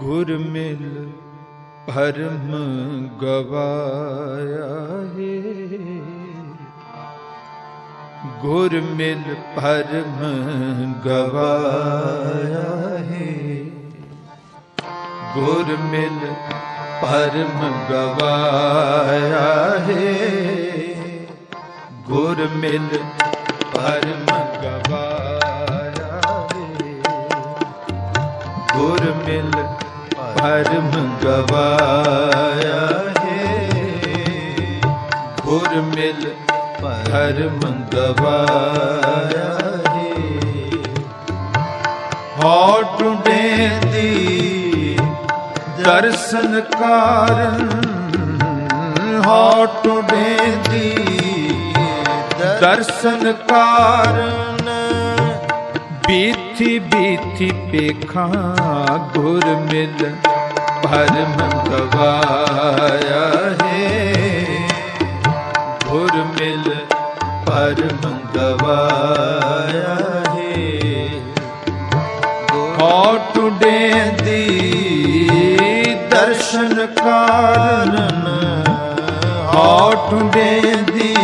ਗੁਰ ਮਿਲ ਭਰਮ ਗਵਾਇਆ ਹੈ। ਗੁਰ ਮਿਲ ਭਰਮ ਗਵਾਇਆ ਹੈ। ਗੁਰ ਮਿਲ ਭਰਮ ਗਵਾਇਆ ਹੈ। ਗੁਰ ਮਿਲ ਭਰਮ ਗਵਾਇਆ ਹੈ। ਗੁਰ ਮਿਲ ਭਰਮ ਗਵਾਇਆ ਹੈ। ਗੁਰ ਮਿਲ ਭਰਮ ਗਵਾਇਆ ਹੈ। ਹਉ ਟੁੰਡੇ ਦੀ ਦਰਸ਼ਨ ਕਾਰਨ, ਹਉ ਟੁੰਡੇ ਦੀ ਦਰਸ਼ਨ ਕਾਰਨ ਬੀਤ ਬੀਥੀ ਬੀਥੀ ਪੇਖਾਂ ਗੁਰ ਮਿਲ ਭਰਮ ਗਵਾਇਆ ਹੈ। ਗੁਰ ਮਿਲ ਭਰਮ ਗਵਾਇਆ ਹੈ। ਹਉ ਟੁਡੇ ਦੀ ਦਰਸ਼ਨ ਕਾਰਨ, ਹਉ ਟੁਡੇ ਦੀ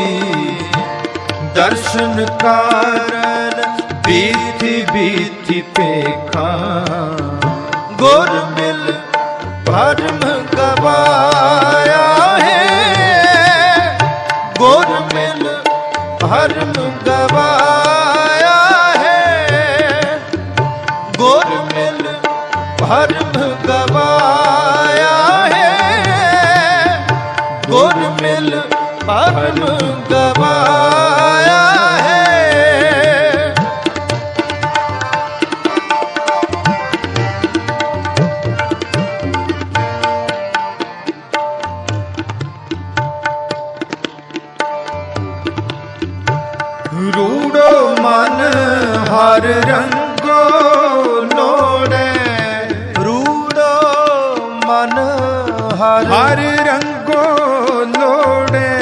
ਦਰਸ਼ਨ ਕਾਰਨ ਬੀਥੀ ਬੀਥੀ ਪੇਖਾਂ ਗੁਰ ਮਿਲ ਭਰਮ ਗਵਾਇਆ ਹੈ। ਗੁਰ ਮਿਲ ਭਰਮ ਗਵਾਇਆ ਹੈ। ਗੁਰ ਮਿਲ ਭਰਮ ਗਵਾਇਆ ਹੈ। ਗੁਰ ਮਿਲ ਭਰਮ ਗਵਾਇਆ ਰੂੜੋ ਮਨ ਹਰ ਰੰਗੋ ਲੋੜੈ। ਰੂੜੋ ਮਨ ਹਰ ਹਰ ਰੰਗੋ ਲੋੜੈ।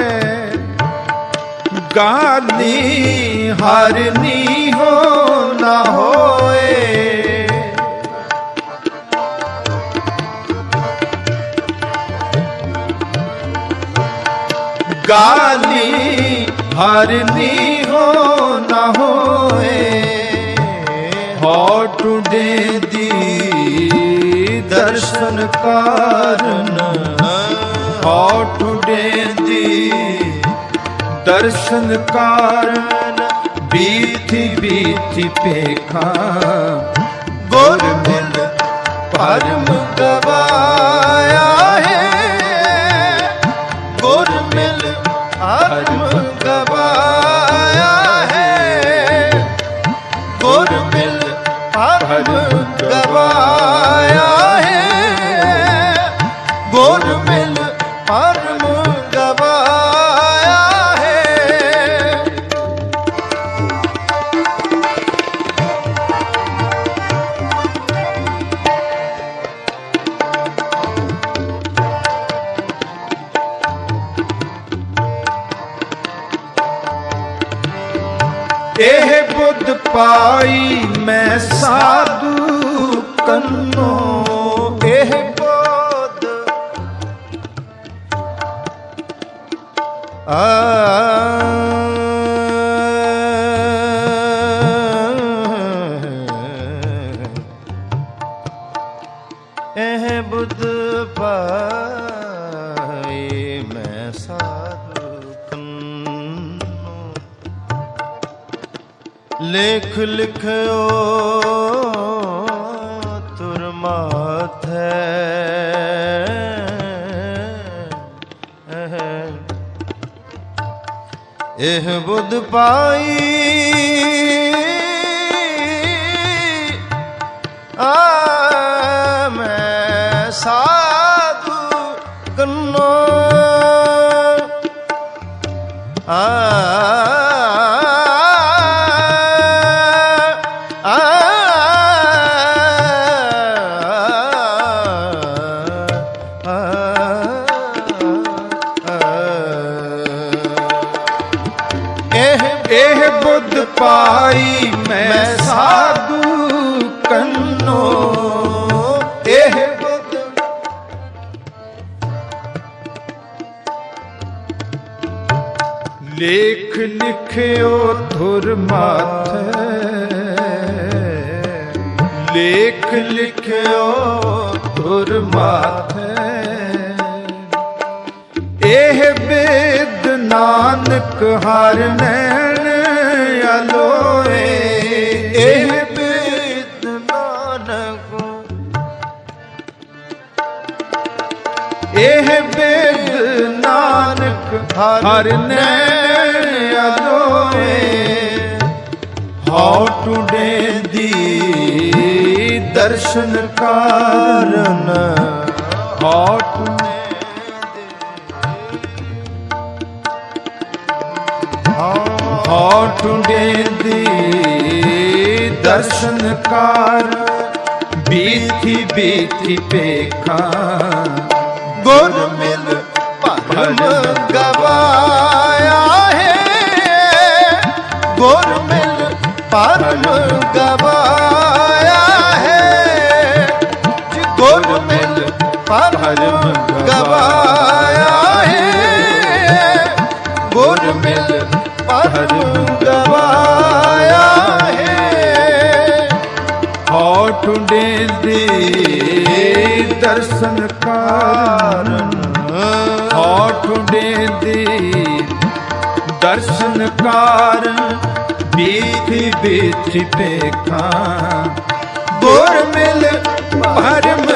ਗਾਲੀ ਹਰ ਨੀ ਹੋ ਨਾ ਹੋਏ। ਗਾਲੀ ਹਰ ਹੋ ਨਾ ਹੋਏ। ਹਉ ਟੁਡੇ ਦੀ ਦਰਸ਼ਨ ਕਾਰਨ। ਹਉ ਟੁਡੇ ਦੀ ਦਰਸ਼ਨ ਕਾਰਨ ਬੀਥੀ ਬੀਥੀ ਪੇਖਾ ਗੁਰ ਮਿਲ ਭਰਮ ਗਵਾਇਆ ਹੈ। ਗੁਰ ਮਿਲ ਭਰਮ ਭਰਮ ਹੈ। ਗੁਰ ਮਿਲ ਭਰਮ ਗਵਾਇਆ ਹੈ। ਇਹ ਬੁੱਧ ਪਾਈ ਮੈਂ ਸਾਧੂ ਕੰਨੋ ਇਹ ਬੋਧ। ਆ। ਇਹ ਬੁੱਧ ਪਾਏ ਮੈਂ ਸਾਧੂ ਕੰਨੋ। ਲੇਖ ਲਿਖਿਓ ਇਹ ਬੁੱਧ ਪਾਈ ਆ ਮੈਂ ਸਾਧੂ ਕੰਨੋ। ਆ ਇਹ ਬੁੱਧ ਪਾਈ ਮੈਂ ਸਾਧੂ ਕੰਨੋ। ਇਹ ਬੁੱਧ ਲੇਖ ਲਿਖਿਓ ਧੁਰ ਮਾਥ। ਲੇਖ ਲਿਖਿਓ ਧੁਰ ਮਾਥੇ। ਇਹ ਬੇਦ ਨਾਨਕ ਹਰ ਨੈਣ ਇਹ ਬੇਦ ਨਾਨਕ। ਇਹ ਬੇਦ ਨਾਨਕ ਹਰ ਨੈਣ ਅਲੋਏ। ਹਾਉ ਟੁਡੇ ਦੀ ਦਰਸ਼ਨ ਕਾਰਨ ਦੀ ਦਰਸ਼ਨ ਕਾਰ। ਬੀਥੀ ਬੀਥੀ ਪੇਖਾਂ ਗੁਰ ਮਿਲ ਭਰਮ ਗਵਾਇਆ ਹੈ। ਗੁਰ ਮਿਲ ਭਰਮ ਗਵਾਇਆ ਟੁਡੇ ਦੀ ਦਰਸ਼ਨ ਕਾਰਨ। ਹਾਉ ਟੁਡੇ ਦੀ ਦਰਸ਼ਨ ਕਾਰਨ। ਬੀਥੀ ਬੀਥੀ ਪੇਖਾਂ ਗੁਰ ਮਿਲ ਭਰਮ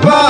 Baba.